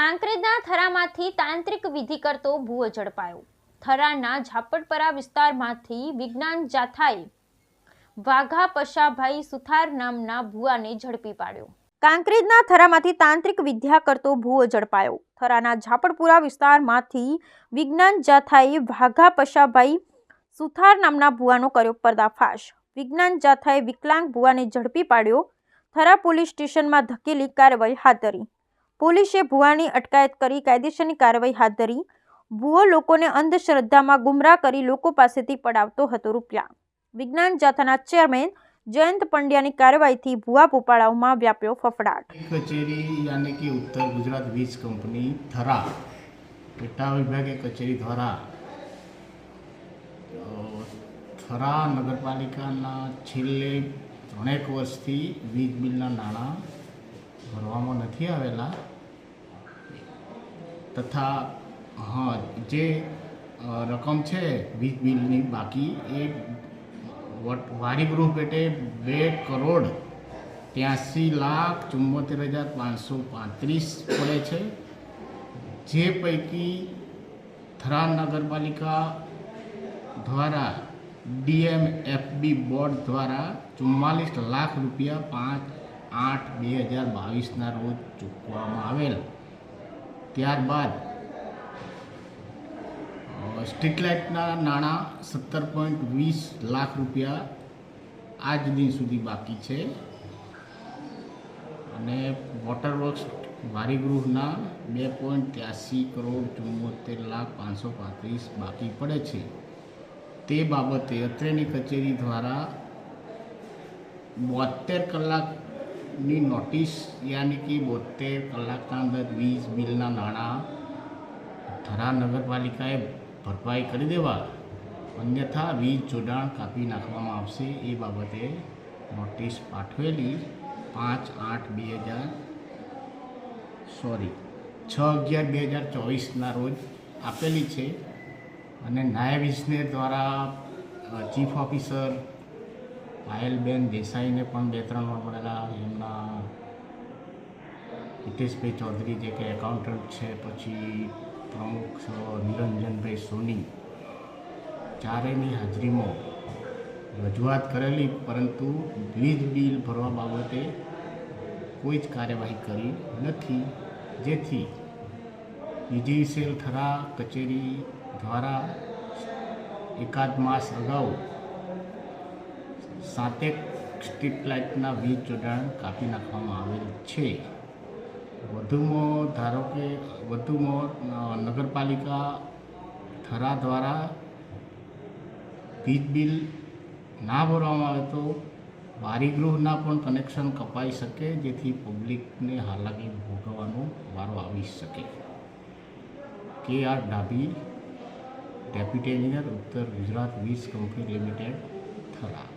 કાંકરેજના થરામાંથી તાંત્રિક વિધિ કરતો ભૂવો ઝડપાયો. થરાના ઝાપડપરા વિસ્તારમાંથી વિજ્ઞાન જાથાએ વાઘા પશાભાઈ સુથાર નામના ભૂવાને ઝડપી પાડ્યો. કાંકરેજના થરામાંથી તાંત્રિક વિદ્યા કરતો ભૂવો ઝડપાયો. થરાના ઝાપડપુરા વિસ્તારમાંથી વિજ્ઞાન જાથાએ વાઘા પશાભાઈ સુથાર નામના ભૂવાનો કર્યો પર્દાફાશ. વિજ્ઞાન જાથાએ વિકલાંગ ભૂવાને ઝડપી પાડ્યો. થરા પોલીસ સ્ટેશનમાં ધકેલી કાર્યવાહી હાથ ધરી. પોલીસે ભુવાની અટકાયત કરી કાયદેસરની કાર્યવાહી હાથ ધરી. ભુવો લોકોને અંધશ્રદ્ધામાં ગુમરાહ કરી લોકો પાસેથી પડાવતો હતો રૂપિયા. વિજ્ઞાન જાથાના ચેરમેન જયંત પંડ્યાની કાર્યવાહીથી ભુવા ભોપાળાઓમાં વ્યાપ્યો ફફડાટ. કચેરી યાની કે ઉત્તર ગુજરાત વીજ કંપની થરા પેટા વિભાગે કચેરી દ્વારા થરા નગરપાલિકાના છેલ્લે ત્રણેક વર્ષથી વીજ બિલના નાણાં નથી આવેલા તથા હા જે અ, રકમ છે વીજ બિલની બાકી એ વટ- વાડીગૃહ પેટે બે કરોડ ત્યાંસી લાખ ચુમ્મોતેર હજાર પાંચસો પાંત્રીસ પડે છે જે પૈકી થરા નગરપાલિકા દ્વારા ડીએમ એફબી બોર્ડ દ્વારા ચુમ્માલીસ લાખ રૂપિયા પાંચ આઠ બે હજાર બાવીસના રોજ ચૂકવવામાં આવેલ. ત્યારબાદ સ્ટ્રીટ લાઇટના નાણાં સત્તર પોઈન્ટ વીસ લાખ રૂપિયા આજ દિન સુધી બાકી છે. અને વોટર વર્ક્સ વારીગૃહના બે પોઈન્ટ ત્યાસી કરોડ ચુમ્મોતેર લાખ પાંચસો પાંત્રીસ બાકી પડે છે. તે બાબતે અત્રેની કચેરી દ્વારા બોતેર કલાકની નોટિસ યાની કે બોતેર કલાકના અંદર વીજ બિલના નાણાં ધરા નગરપાલિકાએ ભરપાઈ કરી દેવા અન્યથા વીજ જોડાણ કાપી નાખવામાં આવશે એ બાબતે નોટિસ પાઠવેલી પાંચ આઠ બે હજાર સોરી, છ અગિયાર બે હજાર ચોવીસના રોજ આપેલી છે અને નાયબ દ્વારા ચીફ ઓફિસર પાયલબેન દેસાઈને પણ બે, ત્રણ વાર મળેલા. એમના હિતેશભાઈ ચૌધરી જે કે એકાઉન્ટન્ટ છે, પછી પ્રમુખ નિરંજનભાઈ સોની. ચારેયની હાજરીમાં રજૂઆત કરેલી, પરંતુ વીજ બિલ ભરવા બાબતે કોઈ જ કાર્યવાહી કરી નથી. જેથી બીજી સેલ થરા કચેરી દ્વારા એકાદ માસ અગાઉ સાતેક સ્ટ્રીટ લાઇટના વીજ જોડાણ કાપી નાખવામાં આવેલ છે. વધુમાં ધારો કે વધુમાં નગરપાલિકા થરા દ્વારા વીજ બિલ ના ભરવામાં આવે તો બારીગૃહના પણ કનેક્શન કપાઈ શકે, જેથી પબ્લિકને હાલાકી ભોગવવાનો વારો આવી શકે. કે આર ડાભી, ડેપ્યુટી એન્જિનિયર ઉત્તર ગુજરાત વીજ કંપની લિમિટેડ થરા.